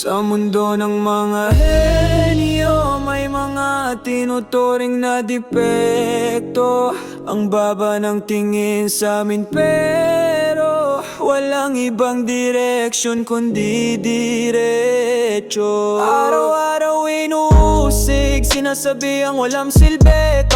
Sa mundo ng mga henyo May mga tinuturing na depekto Ang baba ng tingin sa amin pero Walang ibang direksyon kundi diretso. Araw-araw inuusig Sinasabi ang walang silbi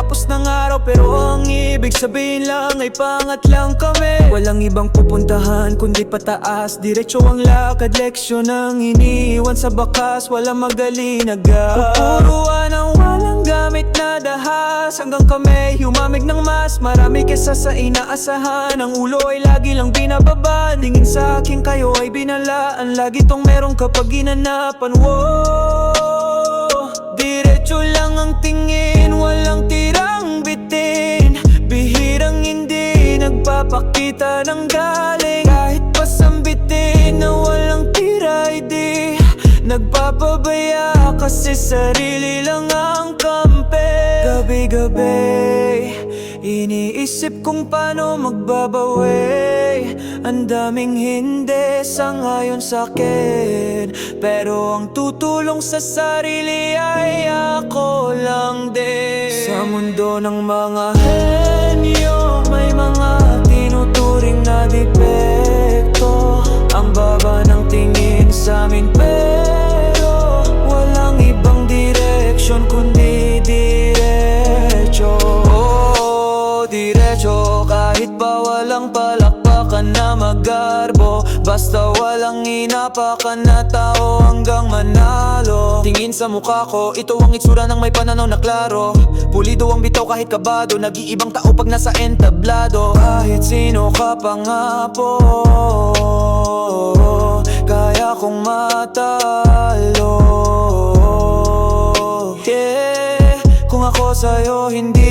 ibig sabihin lang ay pangat lang kami. Walang ibang pupuntahan kundi pataas. Diretso ang lakad, leksyon ang iniwan. Sa bakas Walang magaling na gas. Pupuruan ang walang gamit na dahas. Hanggang kami humamig ng mas. Marami kesa sa inaasahan. Ang ulo ay lagi lang binababa. Tingin sa akin kayo ay binalaan. Lagi tong meron kapag ginanapan. Wow nagpapakita ng galing. Kahit pasambitin na walang tira di Nagpapabaya kasi sarili lang ang kampe. Gabi-gabi Iniisip kung paano magbabawi. Ang daming hindi sangayon sa'kin Pero ang tutulong sa sarili ay ako lang din. Sa mundo ng mga henyo May walang palakpakan na magarbo. Basta walang inapakan na tao hanggang manalo. Tingin sa mukha ko, ito ang itsura ng may pananaw na klaro. Pulido ang bitaw kahit kabado. Nag-iibang tao pag nasa entablado. Kahit sino ka pa nga po Kaya kong matalo. Yeah, kung ako sa'yo, hindi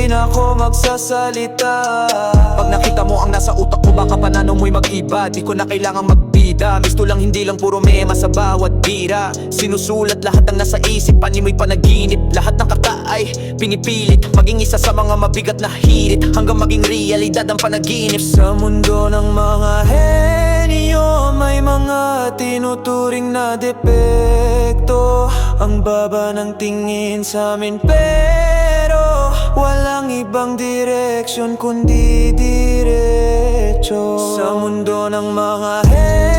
magsasalita. Pag nakita mo ang nasa utak ko baka pananaw mo'y mag-iba. Di ko na kailangang magbida. Gusto lang hindi lang puro mema sa bawat bira Sinusulat lahat ng nasa isip Pani mo'y panaginip. Lahat ng kakaay pinipilit. Maging isa sa mga mabigat na hirit. Hanggang maging realidad ang panaginip. Sa mundo ng mga henyo May mga tinuturing na depekto. Ang baba ng tingin sa amin pero Walang ibang direksyon kundi diretso. Sa mundo ng mga henyo